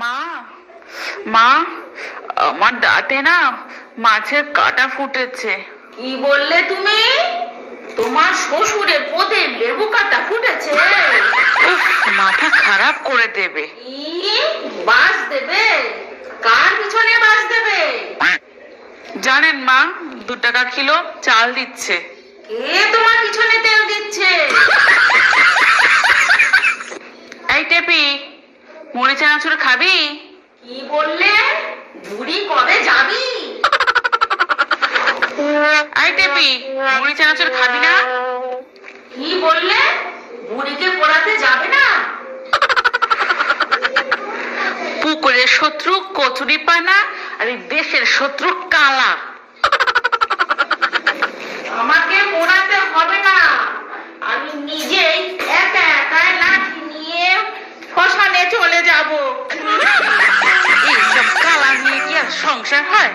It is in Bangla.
মা মা আমার দাঁতে না মাছের কাটা ফুটেছে। কি বললে তুমি? তোমার শ্বশুরে পদে লেবু কাটা ফুটেছে। মাথা খারাপ করে দেবে। বাস দেবে? কার পিছনে বাস দেবে? জানেন মা দু টাকা কিলো চাল দিচ্ছে। কে তোমার পিছনে তেল দিচ্ছে? এই টেপি মুড়ি চানাচুর খাবি? কি বললে? বুড়ি কবে যাবি? এই টেপি মুড়ি চানাচুর খাবি না? কি বললে? বুড়িকে পড়াতে যাবে না? পুকুরের শত্রু কচুরি পানা আর দেশের শত্রু কালা। শ্মশানে চলে যাব এইসব কালা নিয়ে কি আর সংসার হয়